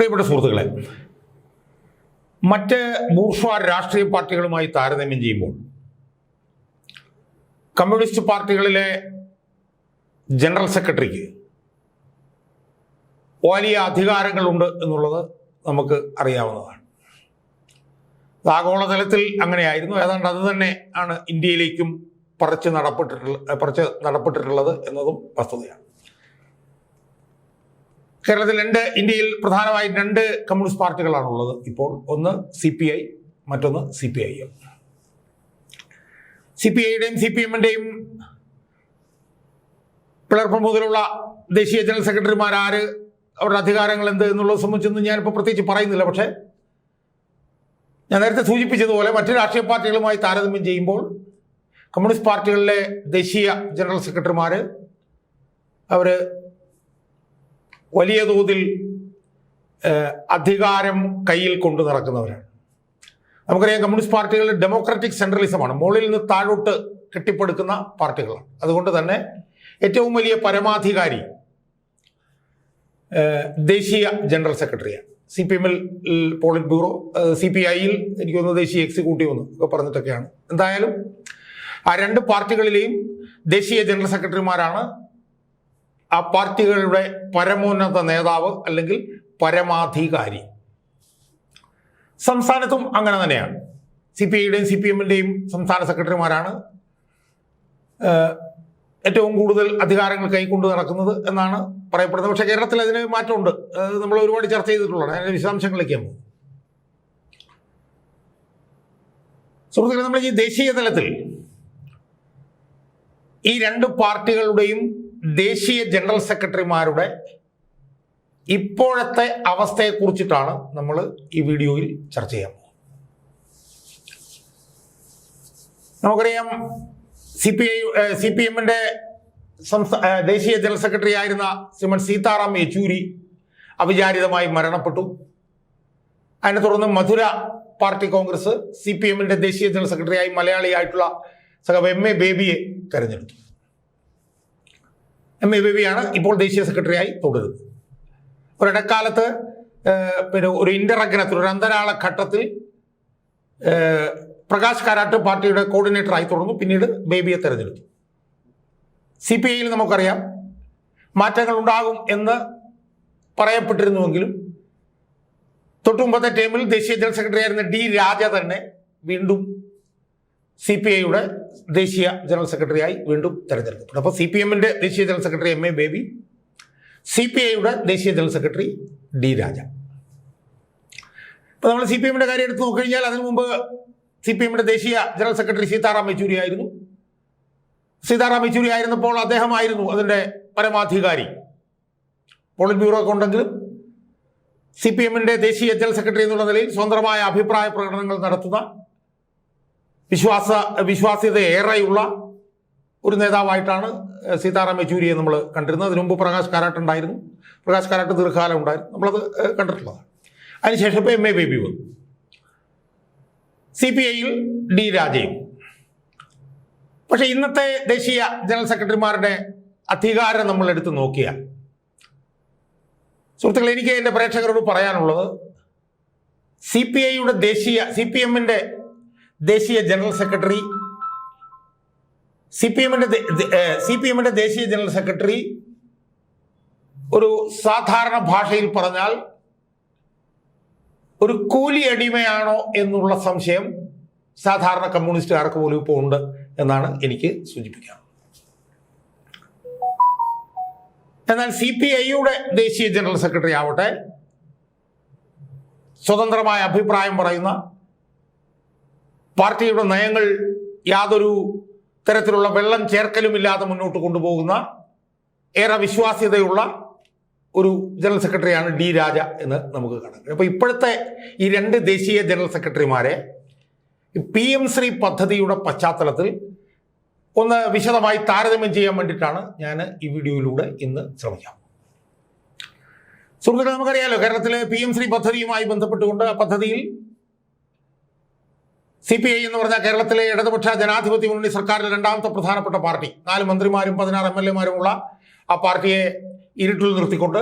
പ്രിയപ്പെട്ട സുഹൃത്തുക്കളെ മറ്റ് ബൂർഷ്വാ രാഷ്ട്രീയ പാർട്ടികളുമായി താരതമ്യം ചെയ്യുമ്പോൾ കമ്മ്യൂണിസ്റ്റ് പാർട്ടികളിലെ ജനറൽ സെക്രട്ടറിക്ക് വലിയ അധികാരങ്ങളുണ്ട് എന്നുള്ളത് നമുക്ക് അറിയാവുന്നതാണ്. ആഗോളതലത്തിൽ അങ്ങനെയായിരുന്നു. ഏതാണ്ട് അത് തന്നെ ആണ് ഇന്ത്യയിലേക്കും പറിച്ച് നടപ്പെട്ടിട്ടുള്ള പറിച്ച് നടപ്പെട്ടിട്ടുള്ളത് എന്നതും വസ്തുതയാണ്. കേരളത്തിൽ രണ്ട് ഇന്ത്യയിൽ പ്രധാനമായി രണ്ട് കമ്മ്യൂണിസ്റ്റ് പാർട്ടികളാണുള്ളത്. ഇപ്പോൾ ഒന്ന് സി പി ഐ മറ്റൊന്ന് C P I M C P ഐയുടെയും C P എമ്മിന്റെയും പിളർപ്പം മുതലുള്ള ദേശീയ ജനറൽ സെക്രട്ടറിമാർ ആര്? അവരുടെ അധികാരങ്ങൾ എന്ത് എന്നുള്ളത് സംബന്ധിച്ചൊന്നും ഞാനിപ്പോൾ പ്രത്യേകിച്ച് പറയുന്നില്ല. പക്ഷേ ഞാൻ നേരത്തെ സൂചിപ്പിച്ചതുപോലെ മറ്റു രാഷ്ട്രീയ പാർട്ടികളുമായി താരതമ്യം ചെയ്യുമ്പോൾ കമ്മ്യൂണിസ്റ്റ് പാർട്ടികളിലെ ദേശീയ ജനറൽ സെക്രട്ടറിമാർ അവർ വലിയ തോതിൽ അധികാരം കയ്യിൽ കൊണ്ടു നടക്കുന്നവരാണ്. നമുക്കറിയാം കമ്മ്യൂണിസ്റ്റ് പാർട്ടികളുടെ ഡെമോക്രാറ്റിക് സെൻട്രലിസമാണ്. മുകളിൽ നിന്ന് താഴോട്ട് കെട്ടിപ്പടുക്കുന്ന പാർട്ടികളാണ്. അതുകൊണ്ട് തന്നെ ഏറ്റവും വലിയ പരമാധികാരി ദേശീയ ജനറൽ സെക്രട്ടറിയാണ്. സി പി എമ്മിൽ പോളിറ്റ് ബ്യൂറോ സി പി ഐയിൽ എനിക്ക് തോന്നുന്നു ദേശീയ എക്സിക്യൂട്ടീവ് എന്ന് ഒക്കെ പറഞ്ഞിട്ടൊക്കെയാണ്. എന്തായാലും ആ രണ്ട് പാർട്ടികളിലെയും ദേശീയ ജനറൽ സെക്രട്ടറിമാരാണ് ആ പാർട്ടികളുടെ പരമോന്നത നേതാവ് അല്ലെങ്കിൽ പരമാധികാരി. സംസ്ഥാനത്തും അങ്ങനെ തന്നെയാണ്. സി പി ഐയുടെയും സി പി എമ്മിന്റെയും സംസ്ഥാന സെക്രട്ടറിമാരാണ്. ഏറ്റവും കൂടുതൽ അധികാരങ്ങൾ കൈക്കൊണ്ട് നടക്കുന്നത് എന്നാണ് പറയപ്പെടുന്നത്. പക്ഷേ കേരളത്തിൽ അതിന് മാറ്റമുണ്ട്. നമ്മൾ ഒരുപാട് ചർച്ച ചെയ്തിട്ടുള്ളതാണ്. അതിന്റെ വിശദാംശങ്ങളിലേക്ക് പോകും. സുഹൃത്തുക്കളെ നമ്മൾ ഈ ദേശീയ തലത്തിൽ ഈ രണ്ട് പാർട്ടികളുടെയും ദേശീയ ജനറൽ സെക്രട്ടറിമാരുടെ ഇപ്പോഴത്തെ അവസ്ഥയെ അവസ്ഥയെക്കുറിച്ചിട്ടാണ് നമ്മൾ ഈ വീഡിയോയിൽ ചർച്ച ചെയ്യാൻ പോകുന്നത്. നമുക്കറിയാം C P I C P സംസ്ഥാന ദേശീയ ജനറൽ സെക്രട്ടറി ആയിരുന്ന ശ്രീമൻ സീതാറാം യെച്ചൂരി അവിചാരിതമായി മരണപ്പെട്ടു. അതിനെ തുടർന്ന് Madurai party congress C P എമ്മിന്റെ ദേശീയ ജനറൽ സെക്രട്ടറിയായി മലയാളിയായിട്ടുള്ള സഹ എം എ ബേബിയെ തെരഞ്ഞെടുത്തു. എം എ ബേബിയാണ് ഇപ്പോൾ ദേശീയ സെക്രട്ടറിയായി തുടരുന്നത്. ഒരിടക്കാലത്ത് പിന്നെ ഒരു ഇന്ററഗ്രനത്തിൽ ഒരു അന്തരാള ഘട്ടത്തിൽ പ്രകാശ് കാരാട്ട് പാർട്ടിയുടെ കോർഡിനേറ്ററായി തുടർന്നു. പിന്നീട് ബേബിയെ തെരഞ്ഞെടുത്തു. സി പി ഐയിൽ നമുക്കറിയാം മാറ്റങ്ങൾ ഉണ്ടാകും എന്ന് പറയപ്പെട്ടിരുന്നുവെങ്കിലും തൊട്ടുമുമ്പത്തെ ടൈമിൽ ദേശീയ ജനറൽ സെക്രട്ടറി ആയിരുന്ന ഡി രാജ തന്നെ വീണ്ടും സി പി ഐയുടെ ദേശീയ ജനറൽ സെക്രട്ടറിയായി വീണ്ടും തെരഞ്ഞെടുക്കപ്പെട്ടു. അപ്പോൾ സി പി എമ്മിന്റെ ദേശീയ general secretary M A Baby C P ഐയുടെ ദേശീയ ജനറൽ സെക്രട്ടറി ഡി രാജ. ഇപ്പോൾ നമ്മൾ സി പി എമ്മിന്റെ കാര്യം എടുത്ത് നോക്കിക്കഴിഞ്ഞാൽ അതിനു മുമ്പ് സി പി എമ്മിന്റെ ദേശീയ ജനറൽ സെക്രട്ടറി സീതാറാം യെച്ചൂരി ആയിരുന്നു. സീതാറാം യെച്ചൂരി ആയിരുന്നപ്പോൾ അദ്ദേഹമായിരുന്നു അതിന്റെ പരമാധികാരി. പോളിറ്റ് ബ്യൂറോ ഒക്കെ ഉണ്ടെങ്കിലും സി പി എമ്മിന്റെ ദേശീയ ജനറൽ സെക്രട്ടറി എന്നുള്ള നിലയിൽ സ്വന്തമായ അഭിപ്രായ പ്രകടനങ്ങൾ നടത്തുന്ന വിശ്വാസ വിശ്വാസ്യത ഏറെയുള്ള ഒരു നേതാവായിട്ടാണ് സീതാറാം യെച്ചൂരിയെ നമ്മൾ കണ്ടിരുന്നത്. അതിനു മുമ്പ് പ്രകാശ് കാരാട്ട് ഉണ്ടായിരുന്നു. പ്രകാശ് കാരാട്ട് ദീർഘകാലം ഉണ്ടായിരുന്നു. നമ്മളത് കണ്ടിട്ടുള്ളതാണ്. അതിനുശേഷം ഇപ്പോൾ എം എ ബേബി വന്നു. സി പി ഐയിൽ ഡി രാജയും. പക്ഷെ ഇന്നത്തെ ദേശീയ ജനറൽ സെക്രട്ടറിമാരുടെ അധികാരം നമ്മൾ എടുത്ത് നോക്കിയാൽ സുഹൃത്തുക്കളെ എനിക്ക് എന്റെ പ്രേക്ഷകരോട് പറയാനുള്ളത് സി പി ഐയുടെ ദേശീയ സി പി എമ്മിന്റെ ദേശീയ ജനറൽ സെക്രട്ടറി സി പി എമ്മിന്റെ സി പി എമ്മിന്റെ ദേശീയ ജനറൽ സെക്രട്ടറി ഒരു സാധാരണ ഭാഷയിൽ പറഞ്ഞാൽ ഒരു കൂലി അടിമയാണോ എന്നുള്ള സംശയം സാധാരണ കമ്മ്യൂണിസ്റ്റുകാർക്ക് പോലും ഇപ്പോൾ ഉണ്ട് എന്നാണ് എനിക്ക് സൂചിപ്പിക്കാം. എന്നാൽ സി പി ഐയുടെ ദേശീയ ജനറൽ സെക്രട്ടറി ആവട്ടെ സ്വതന്ത്രമായ അഭിപ്രായം പറയുന്ന പാർട്ടിയുടെ നയങ്ങൾ യാതൊരു തരത്തിലുള്ള വെള്ളം ചേർക്കലുമില്ലാതെ മുന്നോട്ട് കൊണ്ടുപോകുന്ന ഏറെ വിശ്വാസ്യതയുള്ള ഒരു ജനറൽ സെക്രട്ടറിയാണ് ഡി രാജ എന്ന് നമുക്ക് കാണാം. അപ്പോൾ ഇപ്പോഴത്തെ ഈ രണ്ട് ദേശീയ ജനറൽ സെക്രട്ടറിമാരെ പി എം ശ്രീ പദ്ധതിയുടെ പശ്ചാത്തലത്തിൽ ഒന്ന് വിശദമായി താരതമ്യം ചെയ്യാൻ വേണ്ടിയിട്ടാണ് ഞാൻ ഈ വീഡിയോയിലൂടെ ഇന്ന് ശ്രമിക്കാം സുഹൃത്തുക്കളെ നമുക്കറിയാലോ കേരളത്തിലെ പി എം ശ്രീ പദ്ധതിയുമായി ബന്ധപ്പെട്ടുകൊണ്ട് ആ പദ്ധതിയിൽ സി പി ഐ എന്ന് പറഞ്ഞാൽ കേരളത്തിലെ ഇടതുപക്ഷ ജനാധിപത്യ മുന്നണി സർക്കാരിലെ രണ്ടാമത്തെ പ്രധാനപ്പെട്ട പാർട്ടി. നാല് മന്ത്രിമാരും പതിനാറ് എം എൽ എമാരുമുള്ള ആ പാർട്ടിയെ ഇരുട്ടിൽ നിർത്തിക്കൊണ്ട്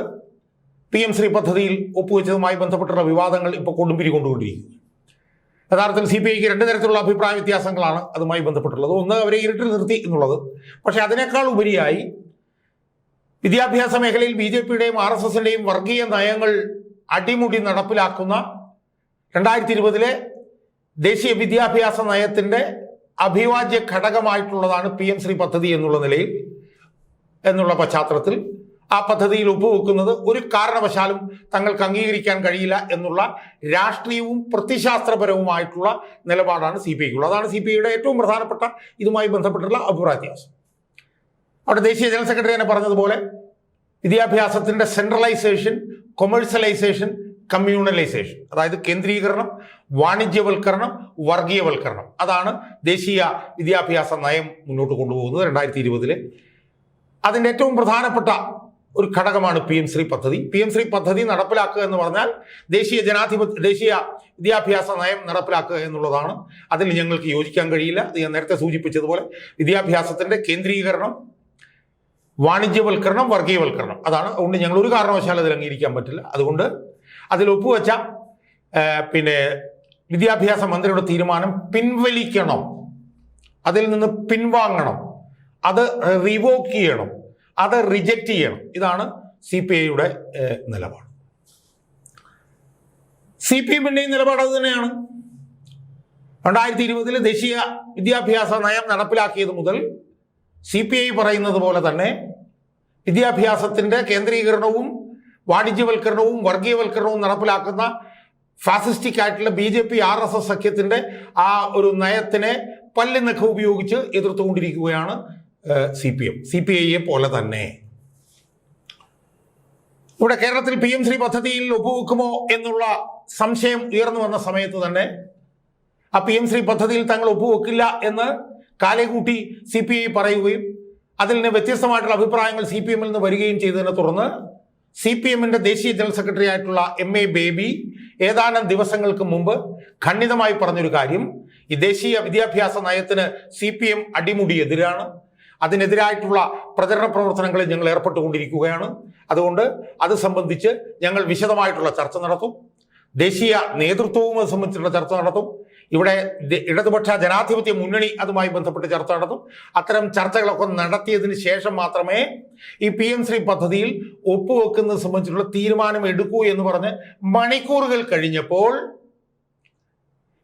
പി എം ശ്രീ പദ്ധതിയിൽ ഒപ്പുവെച്ചതുമായി ബന്ധപ്പെട്ടുള്ള വിവാദങ്ങൾ ഇപ്പോൾ കൊടുമ്പിരി കൊണ്ടുകൊണ്ടിരിക്കുന്നു യഥാർത്ഥത്തിൽ സി പി ഐക്ക് രണ്ട് തരത്തിലുള്ള അഭിപ്രായ വ്യത്യാസങ്ങളാണ് അതുമായി ബന്ധപ്പെട്ടുള്ളത്. ഒന്ന് അവരെ ഇരുട്ടിൽ നിർത്തി എന്നുള്ളത്. പക്ഷേ അതിനേക്കാൾ ഉപരിയായി വിദ്യാഭ്യാസ മേഖലയിൽ ബി ജെ പിയുടെയും ആർ എസ് എസിന്റെയും വർഗീയ നയങ്ങൾ അടിമുടി നടപ്പിലാക്കുന്ന രണ്ടായിരത്തി ഇരുപതിലെ ദേശീയ വിദ്യാഭ്യാസ നയത്തിന്റെ അഭിവാജ്യ ഘടകമായിട്ടുള്ളതാണ് പി എം ശ്രീ പദ്ധതി എന്നുള്ള നിലയിൽ എന്നുള്ള പശ്ചാത്തലത്തിൽ ആ പദ്ധതിയിൽ ഒപ്പുവെക്കുന്നത് ഒരു കാരണവശാലും തങ്ങൾക്ക് അംഗീകരിക്കാൻ കഴിയില്ല എന്നുള്ള രാഷ്ട്രീയവും പ്രത്യശാസ്ത്രപരവുമായിട്ടുള്ള നിലപാടാണ് സി പി ഐക്കുള്ളത്. അതാണ് സി പി ഐയുടെ ഏറ്റവും പ്രധാനപ്പെട്ട ഇതുമായി ബന്ധപ്പെട്ടിട്ടുള്ള അഭിപ്രായത്യാസം അവിടെ ദേശീയ ജനറൽ സെക്രട്ടറി തന്നെ പറഞ്ഞതുപോലെ വിദ്യാഭ്യാസത്തിന്റെ സെൻട്രലൈസേഷൻ കൊമേഴ്സ്യലൈസേഷൻ കമ്മ്യൂണലൈസേഷൻ അതായത് കേന്ദ്രീകരണം വാണിജ്യവൽക്കരണം വർഗീയവൽക്കരണം. അതാണ് ദേശീയ വിദ്യാഭ്യാസ നയം മുന്നോട്ട് കൊണ്ടുപോകുന്നത് രണ്ടായിരത്തി ഇരുപതിലെ അതിന്റെ ഏറ്റവും പ്രധാനപ്പെട്ട ഒരു ഘടകമാണ് പി എം ശ്രീ പദ്ധതി. പി എം ശ്രീ പദ്ധതി നടപ്പിലാക്കുക എന്ന് പറഞ്ഞാൽ ദേശീയ ജനാധിപത്യ ദേശീയ വിദ്യാഭ്യാസ നയം നടപ്പിലാക്കുക എന്നുള്ളതാണ്. അതിൽ ഞങ്ങൾക്ക് യോജിക്കാൻ കഴിയില്ല. അത് ഞാൻ നേരത്തെ സൂചിപ്പിച്ചതുപോലെ വിദ്യാഭ്യാസത്തിന്റെ കേന്ദ്രീകരണം വാണിജ്യവൽക്കരണം വർഗീയവൽക്കരണം. അതാണ് അതുകൊണ്ട് ഞങ്ങൾ ഒരു കാരണവശാലും അതിൽ അംഗീകരിക്കാൻ പറ്റില്ല. അതുകൊണ്ട് അതിൽ ഒപ്പുവെച്ച പിന്നെ വിദ്യാഭ്യാസ മന്ത്രിയുടെ തീരുമാനം പിൻവലിക്കണം. അതിൽ നിന്ന് പിൻവാങ്ങണം. അത് റിവോക്ക് ചെയ്യണം. അത് റിജക്റ്റ് ചെയ്യണം. ഇതാണ് സി പി ഐയുടെ നിലപാട്. സി പി എമ്മിന്റെയും നിലപാട് അത് തന്നെയാണ്. രണ്ടായിരത്തി ഇരുപതിൽ ദേശീയ വിദ്യാഭ്യാസ നയം നടപ്പിലാക്കിയത് മുതൽ സി പി ഐ പറയുന്നത് പോലെ തന്നെ വിദ്യാഭ്യാസത്തിന്റെ കേന്ദ്രീകരണവും വാണിജ്യവൽക്കരണവും വർഗീയവൽക്കരണവും നടപ്പിലാക്കുന്ന ഫാസിസ്റ്റിക് ആയിട്ടുള്ള B J P R S S സഖ്യത്തിന്റെ ആ ഒരു നയത്തിനെ പല്ലിനൊക്കെ ഉപയോഗിച്ച് എതിർത്തുകൊണ്ടിരിക്കുകയാണ് C P M. C P ഐയെ പോലെ തന്നെ. ഇവിടെ കേരളത്തിൽ പി എം ശ്രീ പദ്ധതിയിൽ ഒപ്പുവെക്കുമോ എന്നുള്ള സംശയം ഉയർന്നു വന്ന സമയത്ത് തന്നെ ആ പി എം ശ്രീ പദ്ധതിയിൽ തങ്ങൾ ഒപ്പുവെക്കില്ല എന്ന് കാലേകൂട്ടി സി പി ഐ പറയുകയും അതിൽ നിന്ന് വ്യത്യസ്തമായിട്ടുള്ള അഭിപ്രായങ്ങൾ സി പി എമ്മിൽ നിന്ന് വരികയും ചെയ്തതിനെ തുടർന്ന് സി പി എമ്മിന്റെ ദേശീയ ജനറൽ സെക്രട്ടറി ആയിട്ടുള്ള എം എ ബേബി ഏതാനും ദിവസങ്ങൾക്ക് മുമ്പ് ഖണ്ഡിതമായി പറഞ്ഞൊരു കാര്യം ഈ ദേശീയ വിദ്യാഭ്യാസ നയത്തിന് സി പി എം അടിമുടി എതിരാണ് അതിനെതിരായിട്ടുള്ള പ്രചരണ പ്രവർത്തനങ്ങളിൽ ഞങ്ങൾ ഏർപ്പെട്ടുകൊണ്ടിരിക്കുകയാണ്. അതുകൊണ്ട് അത് സംബന്ധിച്ച് ഞങ്ങൾ വിശദമായിട്ടുള്ള ചർച്ച നടത്തും. ദേശീയ നേതൃത്വവും സംബന്ധിച്ചുള്ള ചർച്ച നടത്തും. ഇവിടെ ഇടതുപക്ഷ ജനാധിപത്യ മുന്നണി അതുമായി ബന്ധപ്പെട്ട് ചർച്ച നടത്തും. അത്തരം ചർച്ചകളൊക്കെ നടത്തിയതിന് ശേഷം മാത്രമേ ഈ പി എം ശ്രീ പദ്ധതിയിൽ ഒപ്പുവെക്കുന്നത് സംബന്ധിച്ചുള്ള തീരുമാനം എടുക്കൂ എന്ന് പറഞ്ഞ് മണിക്കൂറുകൾ കഴിഞ്ഞപ്പോൾ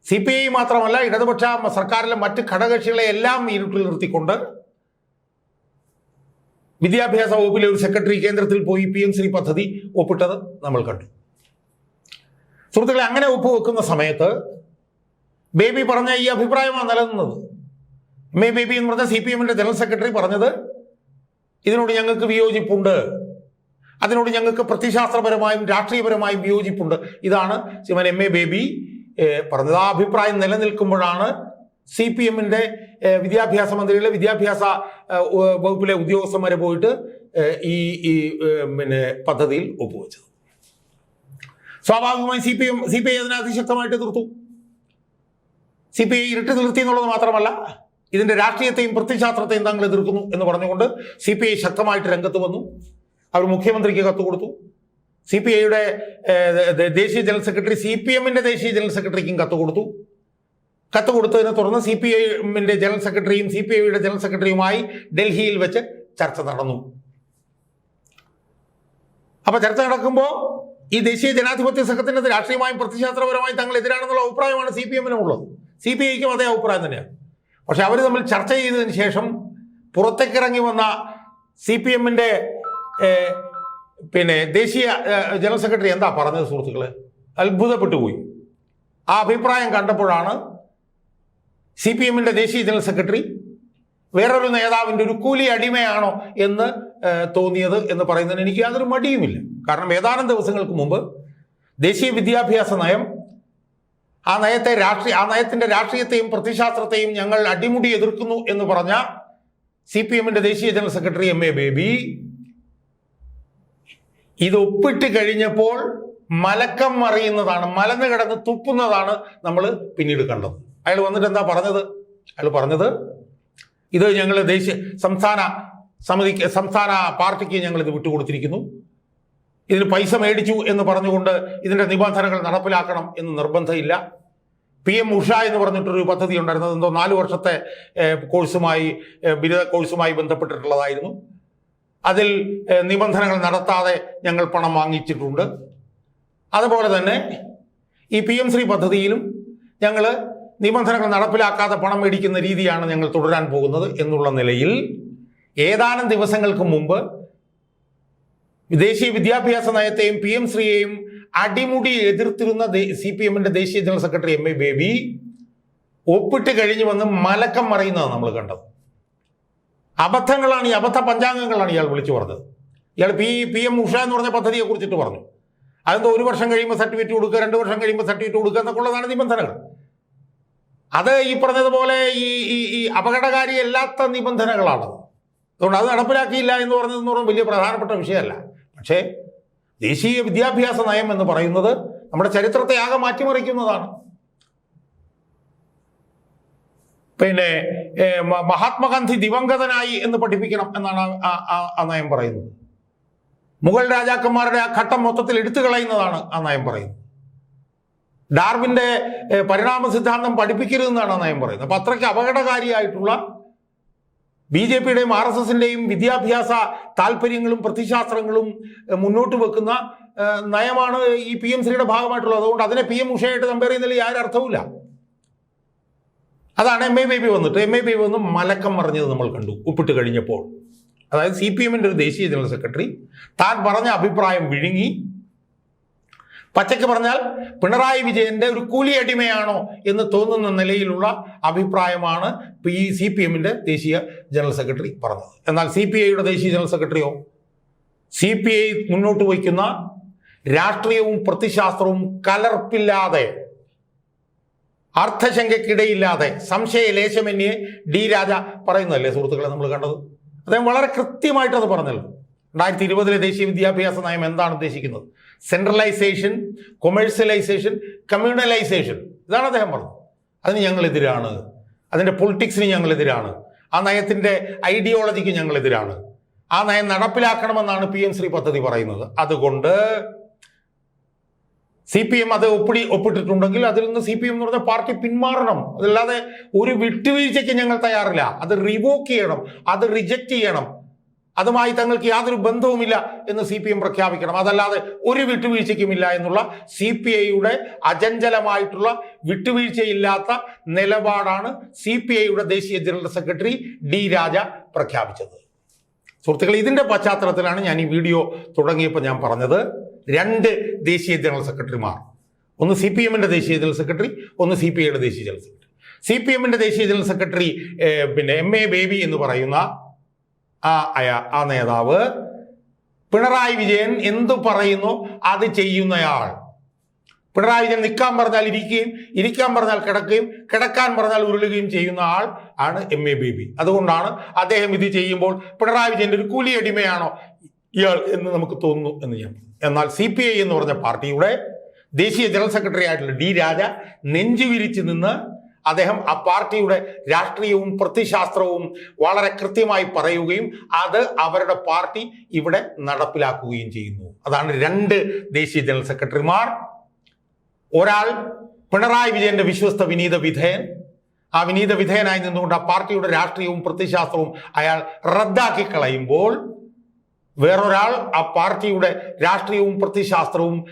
സി പി ഐ മാത്രമല്ല ഇടതുപക്ഷ സർക്കാരിലെ മറ്റ് ഘടകകക്ഷികളെ എല്ലാം ഇരുട്ടിൽ നിർത്തിക്കൊണ്ട് വിദ്യാഭ്യാസ വകുപ്പിലെ ഒരു സെക്രട്ടറി കേന്ദ്രത്തിൽ പോയി പി എം ശ്രീ പദ്ധതി ഒപ്പിട്ടത് നമ്മൾ കണ്ടു. സുഹൃത്തുക്കളെ അങ്ങനെ ഒപ്പുവെക്കുന്ന സമയത്ത് ബേബി പറഞ്ഞ ഈ അഭിപ്രായമാണ് നിലനിന്നത്. എം എ ബേബി എന്ന് പറഞ്ഞ സി പി എമ്മിന്റെ ജനറൽ സെക്രട്ടറി പറഞ്ഞത് ഇതിനോട് ഞങ്ങൾക്ക് വിയോജിപ്പുണ്ട്. അതിനോട് ഞങ്ങൾക്ക് പ്രത്യശാസ്ത്രപരമായും രാഷ്ട്രീയപരമായും വിയോജിപ്പുണ്ട്. ഇതാണ് ശ്രീമാൻ എം എ ബേബി പറഞ്ഞത്. ആ അഭിപ്രായം നിലനിൽക്കുമ്പോഴാണ് സി പി എമ്മിന്റെ വിദ്യാഭ്യാസ മന്ത്രിയുടെ വിദ്യാഭ്യാസ വകുപ്പിലെ ഉദ്യോഗസ്ഥന്മാരെ പോയിട്ട് ഈ ഈ പിന്നെ പദ്ധതിയിൽ ഒപ്പുവെച്ചത്. സ്വാഭാവികമായും C P M C P I അതിനെ അതിശക്തമായിട്ട് എതിർത്തു. സി പി ഐ ഇരുട്ട് നിർത്തി എന്നുള്ളത് മാത്രമല്ല ഇതിന്റെ രാഷ്ട്രീയത്തെയും പ്രത്യശാസ്ത്രത്തെയും താങ്കൾ എതിർക്കുന്നു എന്ന് പറഞ്ഞുകൊണ്ട് സി പി ഐ ശക്തമായിട്ട് രംഗത്ത് വന്നു. അവർ മുഖ്യമന്ത്രിക്ക് കത്ത് കൊടുത്തു. സി പി ഐയുടെ ദേശീയ ജനറൽ സെക്രട്ടറി സി പി എമ്മിന്റെ ദേശീയ ജനറൽ സെക്രട്ടറിക്കും കത്ത് കൊടുത്തു. കത്ത് കൊടുത്തതിനെ തുടർന്ന് സി പി എമ്മിന്റെ ജനറൽ സെക്രട്ടറിയും സി പി ഐയുടെ ജനറൽ സെക്രട്ടറിയുമായി ഡൽഹിയിൽ വെച്ച് ചർച്ച നടന്നു. അപ്പോൾ ചർച്ച നടക്കുമ്പോൾ ഈ ദേശീയ ജനാധിപത്യ സംഘത്തിനത് രാഷ്ട്രീയമായും പ്രത്യശാസ്ത്രപരമായും തങ്ങൾ എതിരാണെന്നുള്ള അഭിപ്രായമാണ് സി പി എമ്മിനും ഉള്ളത്. സി പി ഐക്കും അതേ അഭിപ്രായം തന്നെയാണ്. പക്ഷെ അവർ തമ്മിൽ ചർച്ച ചെയ്തതിന് ശേഷം പുറത്തേക്കിറങ്ങി വന്ന സി പി എമ്മിന്റെ പിന്നെ ദേശീയ ജനറൽ സെക്രട്ടറി എന്താ പറഞ്ഞത് സുഹൃത്തുക്കളെ? അത്ഭുതപ്പെട്ടു പോയി. ആ അഭിപ്രായം കണ്ടപ്പോഴാണ് സി പി എമ്മിന്റെ ദേശീയ ജനറൽ സെക്രട്ടറി വേറൊരു നേതാവിന്റെ ഒരു കൂലി അടിമയാണോ എന്ന് തോന്നിയത് എന്ന് പറയുന്നതിന് എനിക്ക് യാതൊരു മടിയുമില്ല. കാരണം ഏതാനും ദിവസങ്ങൾക്ക് മുമ്പ് ദേശീയ വിദ്യാഭ്യാസ നയം ആ നയത്തെ രാഷ്ട്രീയ ആ നയത്തിന്റെ രാഷ്ട്രീയത്തെയും പ്രതിശാസ്ത്രത്തെയും ഞങ്ങൾ അടിമുടി എതിർക്കുന്നു എന്ന് പറഞ്ഞ സി പി എമ്മിന്റെ ദേശീയ general secretary M A Baby ഇത് ഒപ്പിട്ട് കഴിഞ്ഞപ്പോൾ മലക്കം മറിയുന്നതാണ് മലന്ന് കിടന്ന് തുപ്പുന്നതാണ് നമ്മൾ പിന്നീട് കണ്ടത്. അയാൾ വന്നിട്ട് എന്താ പറഞ്ഞത്? അയാൾ പറഞ്ഞത് ഇത് ഞങ്ങൾ ദേശീയ സംസ്ഥാന സമിതിക്ക് സംസ്ഥാന പാർട്ടിക്ക് ഞങ്ങൾ ഇത് വിട്ടുകൊടുത്തിരിക്കുന്നു. ഇതിന് പൈസ മേടിച്ചു എന്ന് പറഞ്ഞുകൊണ്ട് ഇതിന്റെ നിബന്ധനകൾ നടപ്പിലാക്കണം എന്ന് നിർബന്ധമില്ല. പി എം ഉഷ എന്ന് പറഞ്ഞിട്ടൊരു പദ്ധതി ഉണ്ടായിരുന്നത് എന്തോ നാല് വർഷത്തെ കോഴ്സുമായി ബിരുദ കോഴ്സുമായി ബന്ധപ്പെട്ടിട്ടുള്ളതായിരുന്നു. അതിൽ നിബന്ധനകൾ നടത്താതെ ഞങ്ങൾ പണം വാങ്ങിച്ചിട്ടുണ്ട്. അതുപോലെ തന്നെ ഈ പി എം ശ്രീ പദ്ധതിയിലും ഞങ്ങൾ നിബന്ധനകൾ നടപ്പിലാക്കാതെ പണം മേടിക്കുന്ന രീതിയാണ് ഞങ്ങൾ തുടരാൻ പോകുന്നത് എന്നുള്ള നിലയിൽ ഏതാനും ദിവസങ്ങൾക്ക് മുമ്പ് ദേശീയ വിദ്യാഭ്യാസ നയത്തെയും പി എം ശ്രീയെയും അടിമുടി എതിർത്തിരുന്ന സി പി എമ്മിന്റെ ദേശീയ general secretary M A Baby ഒപ്പിട്ട് കഴിഞ്ഞു വന്ന് മലക്കം മറയുന്നതാണ് നമ്മൾ കണ്ടത്. അബദ്ധങ്ങളാണ് ഈ അബദ്ധ പഞ്ചാംഗങ്ങളാണ് ഇയാൾ വിളിച്ചു പറഞ്ഞത്. ഇയാൾ പി പി എം ഉഷ എന്ന് പറഞ്ഞ പദ്ധതിയെ കുറിച്ചിട്ട് പറഞ്ഞു. അതെന്തോ ഒരു വർഷം കഴിയുമ്പോൾ സർട്ടിഫിക്കറ്റ് കൊടുക്കുക രണ്ട് വർഷം കഴിയുമ്പോൾ സർട്ടിഫിക്കറ്റ് കൊടുക്കുക എന്നൊക്കെയുള്ളതാണ് നിബന്ധനകൾ. അത് ഈ പറഞ്ഞതുപോലെ ഈ ഈ അപകടകാരിയല്ലാത്ത നിബന്ധനകളാണ് അതുകൊണ്ട് അത് നടപ്പിലാക്കിയില്ല എന്ന് പറഞ്ഞതെന്ന് പറഞ്ഞാൽ വലിയ പ്രധാനപ്പെട്ട വിഷയമല്ല. പക്ഷേ ദേശീയ വിദ്യാഭ്യാസ നയം എന്ന് പറയുന്നത് നമ്മുടെ ചരിത്രത്തെ ആകെ മാറ്റിമറിക്കുന്നതാണ്. പിന്നെ മഹാത്മാഗാന്ധി ദിവംഗതനായി എന്ന് പഠിപ്പിക്കണം എന്നാണ് ആ- നയം പറയുന്നത്. മുഗൾ രാജാക്കന്മാരുടെ ആ ഘട്ടം മൊത്തത്തിൽ എടുത്തു കളയുന്നതാണ് ആ നയം പറയുന്നത്. ഡാർവിന്റെ പരിണാമ സിദ്ധാന്തം പഠിപ്പിക്കരുതെന്നാണ് ആ നയം പറയുന്നത്. അപ്പൊ അത്രയ്ക്ക് അപകടകാരിയായിട്ടുള്ള ബി ജെ പിയുടെയും ആർ എസ് എസിന്റെയും വിദ്യാഭ്യാസ താല്പര്യങ്ങളും പ്രതിശാസ്ത്രങ്ങളും മുന്നോട്ട് വെക്കുന്ന നയമാണ് ഈ പി എം ശ്രീയുടെ ഭാഗമായിട്ടുള്ളത്. അതുകൊണ്ട് അതിനെ പി എം ഉഷയായിട്ട് കമ്പയർ ചെയ്യുന്നതിൽ യാതൊരു അർത്ഥവുമില്ല. അതാണ് എം എ ബേബി വന്നിട്ട്. എം എ ബേബി വന്ന് മലക്കം മറിഞ്ഞത് നമ്മൾ കണ്ടു ഉപ്പിട്ട് കഴിഞ്ഞപ്പോൾ. അതായത് സി പി എമ്മിന്റെ ഒരു ദേശീയ ജനറൽ സെക്രട്ടറി താൻ പറഞ്ഞ അഭിപ്രായം വിഴുങ്ങി പച്ചയ്ക്ക് പറഞ്ഞാൽ പിണറായി വിജയന്റെ ഒരു കൂലി അടിമയാണോ എന്ന് തോന്നുന്ന നിലയിലുള്ള അഭിപ്രായമാണ് ഈ സി പി എമ്മിന്റെ ദേശീയ ജനറൽ സെക്രട്ടറി പറഞ്ഞത്. എന്നാൽ സി പി ഐയുടെ ദേശീയ ജനറൽ സെക്രട്ടറിയോ? സി പി ഐ മുന്നോട്ട് വയ്ക്കുന്ന രാഷ്ട്രീയവും പ്രതിശാസ്ത്രവും കലർപ്പില്ലാതെ അർത്ഥശങ്കയ്ക്കിടയില്ലാതെ സംശയലേശമന്യേ ഡി രാജ പറയുന്നതല്ലേ സുഹൃത്തുക്കളെ നമ്മൾ കണ്ടത്? അദ്ദേഹം വളരെ കൃത്യമായിട്ടത് പറഞ്ഞല്ലോ. രണ്ടായിരത്തി ഇരുപതിലെ ദേശീയ വിദ്യാഭ്യാസ നയം എന്താണ് ഉദ്ദേശിക്കുന്നത്? സെൻട്രലൈസേഷൻ കൊമേഴ്സ്യലൈസേഷൻ കമ്മ്യൂണലൈസേഷൻ ഇതാണ് അദ്ദേഹം പറഞ്ഞത്. അതിന് ഞങ്ങളെതിരാണ്. അതിന്റെ പൊളിറ്റിക്സിന് ഞങ്ങളെതിരാണ്. ആ നയത്തിന്റെ ഐഡിയോളജിക്ക് ഞങ്ങളെതിരാണ്. ആ നയം നടപ്പിലാക്കണമെന്നാണ് പി എം ശ്രീ പദ്ധതി പറയുന്നത്. അതുകൊണ്ട് സി പി എം അത് ഒപ്പിടി ഒപ്പിട്ടിട്ടുണ്ടെങ്കിൽ അതിൽ നിന്ന് സി പി എം എന്ന് പറഞ്ഞ പാർട്ടി പിന്മാറണം. അതല്ലാതെ ഒരു വിട്ടുവീഴ്ചയ്ക്ക് ഞങ്ങൾ തയ്യാറില്ല. അത് റിവോക്ക് ചെയ്യണം. അത് റിജക്റ്റ് ചെയ്യണം. അതുമായി തങ്ങൾക്ക് യാതൊരു ബന്ധവുമില്ല എന്ന് സി പി എം പ്രഖ്യാപിക്കണം. അതല്ലാതെ ഒരു വിട്ടുവീഴ്ചയ്ക്കുമില്ല എന്നുള്ള സി പി ഐയുടെ അചഞ്ചലമായിട്ടുള്ള വിട്ടുവീഴ്ചയില്ലാത്ത നിലപാടാണ് സി പി ഐയുടെ ദേശീയ ജനറൽ സെക്രട്ടറി ഡി രാജ പ്രഖ്യാപിച്ചത്. സുഹൃത്തുക്കൾ ഇതിന്റെ പശ്ചാത്തലത്തിലാണ് ഞാൻ ഈ വീഡിയോ തുടങ്ങിയപ്പോൾ ഞാൻ പറഞ്ഞത്. രണ്ട് ദേശീയ ജനറൽ സെക്രട്ടറിമാർ. ഒന്ന് സി പി എമ്മിന്റെ ദേശീയ ജനറൽ സെക്രട്ടറി ഒന്ന് സി പി ഐയുടെ ദേശീയ ജനറൽ സെക്രട്ടറി. സി പി എമ്മിന്റെ ദേശീയ ജനറൽ സെക്രട്ടറി പിന്നെ എം എ ബേബി എന്ന് പറയുന്ന ആ അയാ ആ നേതാവ് പിണറായി വിജയൻ എന്തു പറയുന്നു അത് ചെയ്യുന്നയാൾ. പിണറായി വിജയൻ നിൽക്കാൻ പറഞ്ഞാൽ ഇരിക്കുകയും ഇരിക്കാൻ പറഞ്ഞാൽ കിടക്കുകയും കിടക്കാൻ പറഞ്ഞാൽ ഉരുളുകയും ചെയ്യുന്ന ആൾ ആണ് എം എ ബേബി അതുകൊണ്ടാണ് അദ്ദേഹം ഇത് ചെയ്യുമ്പോൾ പിണറായി വിജയന്റെ ഒരു കൂലി അടിമയാണോ ഇയാൾ എന്ന് നമുക്ക് തോന്നുന്നു എന്ന് ഞാൻ എന്നാൽ സി പി ഐ എന്ന് പറഞ്ഞ പാർട്ടിയുടെ ദേശീയ ജനറൽ സെക്രട്ടറി ആയിട്ടുള്ള ഡി രാജ നെഞ്ചുവിരിച്ച് നിന്ന് അദ്ദേഹം ആ പാർട്ടിയുടെ രാഷ്ട്രീയവും പ്രതിശാസ്ത്രവും വളരെ കൃത്യമായി പറയുകയും അത് അവരുടെ പാർട്ടി ഇവിടെ നടപ്പിലാക്കുകയും ചെയ്യുന്നു. അതാണ് രണ്ട് ദേശീയ ജനറൽ സെക്രട്ടറിമാർ. ഒരാൾ പിണറായി വിജയന്റെ വിശ്വസ്ത വിനീത വിധേയൻ. ആ വിനീത വിധേയനായി നിന്നുകൊണ്ട് ആ പാർട്ടിയുടെ രാഷ്ട്രീയവും പ്രതിശാസ്ത്രവും അയാൾ റദ്ദാക്കി കളയുമ്പോൾ വേറൊരാൾ ആ പാർട്ടിയുടെ രാഷ്ട്രീയവും പ്രതിശാസ്ത്രവും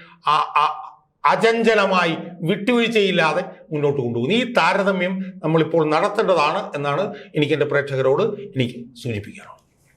അചഞ്ചലമായി വിട്ടുവീഴ്ചയില്ലാതെ മുന്നോട്ട് കൊണ്ടുപോകുന്നു. ഈ താരതമ്യം നമ്മളിപ്പോൾ നടത്തേണ്ടതാണ് എന്നാണ് എനിക്ക് എന്റെ പ്രേക്ഷകരോട് എനിക്ക് സൂചിപ്പിക്കാനുള്ളത്.